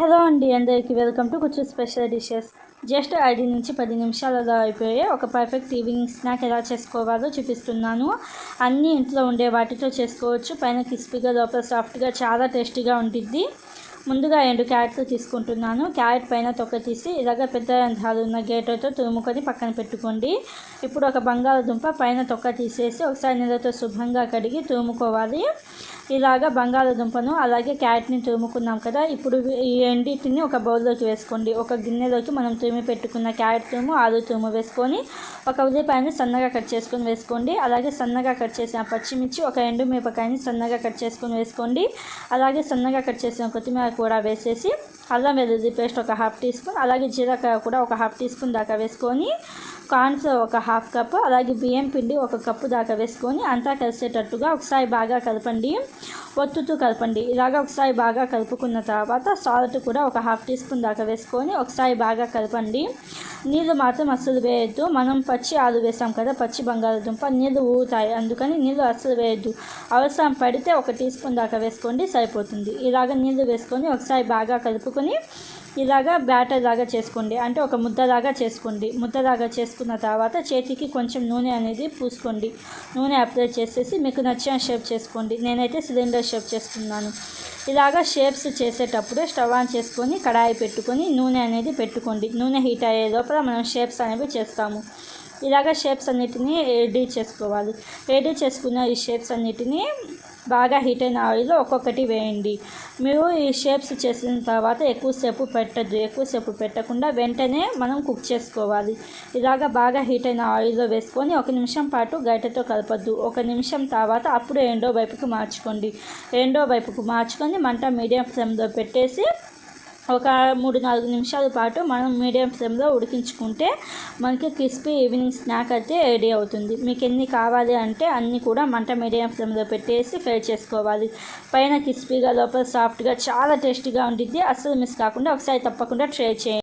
Hello అండి అందరికీ welcome to కొంచెం స్పెషల్ డిషెస్ జస్ట్ ఐదు నుంచి పది నిమిషాలలో అయిపోయే ఒక పర్ఫెక్ట్ ఈవినింగ్ స్నాక్ ఎలా చేసుకోవాలో చూపిస్తున్నాను. అన్నీ ఇంట్లో ఉండే వాటితో చేసుకోవచ్చు. పైన క్రిస్పీగా లోపల సాఫ్ట్గా చాలా టేస్టీగా ఉంటుంది ముందుగా రెండు క్యారెట్లు తీసుకుంటున్నాను. క్యారెట్ పైన తొక్క తీసి ఇలాగ పెద్ద రంధ్రాలు ఉన్న గేటతో తురుముకొని పక్కన పెట్టుకోండి. ఇప్పుడు ఒక బంగాళదుంప పైన తొక్క తీసేసి ఒకసారి నీళ్ళతో శుభ్రంగా కడిగి తురుముకోవాలి. ఇలాగ బంగాళదుంపను అలాగే క్యారెట్ని తురుముకున్నాం కదా ఇప్పుడు ఈ రెండింటిని ఒక బౌల్లోకి వేసుకోండి. ఒక గిన్నెలోకి మనం తురిమి పెట్టుకున్న క్యారెట్ తురుము ఆలు తురుము వేసుకొని ఒక ఉల్లిపాయని సన్నగా కట్ చేసుకొని వేసుకోండి. అలాగే సన్నగా కట్ చేసిన పచ్చిమిర్చి ఒక ఎండు మిరపకాయని సన్నగా కట్ చేసుకొని వేసుకోండి. అలాగే సన్నగా కట్ చేసిన కొత్తిమీర కూడా వేసేసి అల్లం వెల్లుల్లి పేస్ట్ ఒక హాఫ్ టీ స్పూన్ అలాగే జీలకర్ర కూడా ఒక హాఫ్ టీ స్పూన్ దాకా వేసుకొని కార్న్ఫ్లవర్ ఒక హాఫ్ కప్ అలాగే బియ్యం పిండి ఒక కప్పు దాకా వేసుకొని అంతా కలిసేటట్టుగా ఒకసారి బాగా కలపండి. ఒత్తుతూ కలపండి. ఇలాగ ఒకసారి బాగా కలుపుకున్న తర్వాత సాల్ట్ కూడా ఒక హాఫ్ టీ స్పూన్ దాకా వేసుకొని ఒకసారి బాగా కలపండి. నీళ్ళు మాత్రం అస్సలు వేయద్దు. మనం పచ్చి ఆలు వేసాం కదా పచ్చి బంగాళదుంప నీళ్ళు ఊగుతాయి అందుకని నీళ్ళు అస్సలు వేయద్దు. అవసరం పడితే ఒక టీ స్పూన్ దాకా వేసుకోండి సరిపోతుంది. ఇలాగ నీళ్ళు వేసుకొని ఒకసారి బాగా కలుపుకొని ఇలాగా బ్యాటర్ లాగా చేసుకోండి. అంటే ఒక ముద్దలాగా చేసుకోండి. ముద్దలాగా చేసుకున్న తర్వాత చేతికి కొంచెం నూనె అనేది పూసుకోండి. నూనె అప్లై చేసేసి మీకు నచ్చిన షేప్ చేసుకోండి. నేనైతే సిలిండర్ షేప్ చేసుకున్నాను ఇలాగా షేప్స్ చేసేటప్పుడే స్టవ్ ఆన్ చేసుకొని కడాయి పెట్టుకొని నూనె అనేది పెట్టుకోండి. నూనె హీట్ అయ్యే లోపల మనం షేప్స్ అనేవి చేస్తాము. ఇలాగ షేప్స్ అన్నిటినీ రెడీ చేసుకోవాలి. రెడీ చేసుకున్న ఈ షేప్స్ అన్నిటినీ బాగా హీట్ అయిన ఆయిల్లో ఒక్కొక్కటి వేయండి. మీరు ఈ షేప్స్ చేసిన తర్వాత ఎక్కువసేపు పెట్టద్దు. ఎక్కువసేపు పెట్టకుండా వెంటనే మనం కుక్ చేసుకోవాలి. ఇలాగ బాగా హీట్ అయిన ఆయిల్లో వేసుకొని ఒక నిమిషం పాటు గరిటెతో కలపద్దు. ఒక నిమిషం తర్వాత అప్పుడు రెండో వైపుకు మార్చుకోండి. రెండో వైపుకు మార్చుకొని మంట మీడియం ఫ్లేమ్లో పెట్టేసి ఒక మూడు నాలుగు నిమిషాల పాటు మనం మీడియం ఫ్లేమ్లో ఉడికించుకుంటే మనకి క్రిస్పీ ఈవినింగ్ స్నాక్ అయితే రెడీ అవుతుంది. మీకు ఎన్ని కావాలి అంటే అన్నీ కూడా మంట మీడియం ఫ్లేమ్లో పెట్టేసి ఫ్రై చేసుకోవాలి. పైన క్రిస్పీగా లోపల సాఫ్ట్గా చాలా టేస్టీగా ఉంటుంది అస్సలు మిస్ కాకుండా ఒకసారి తప్పకుండా ట్రై చేయండి.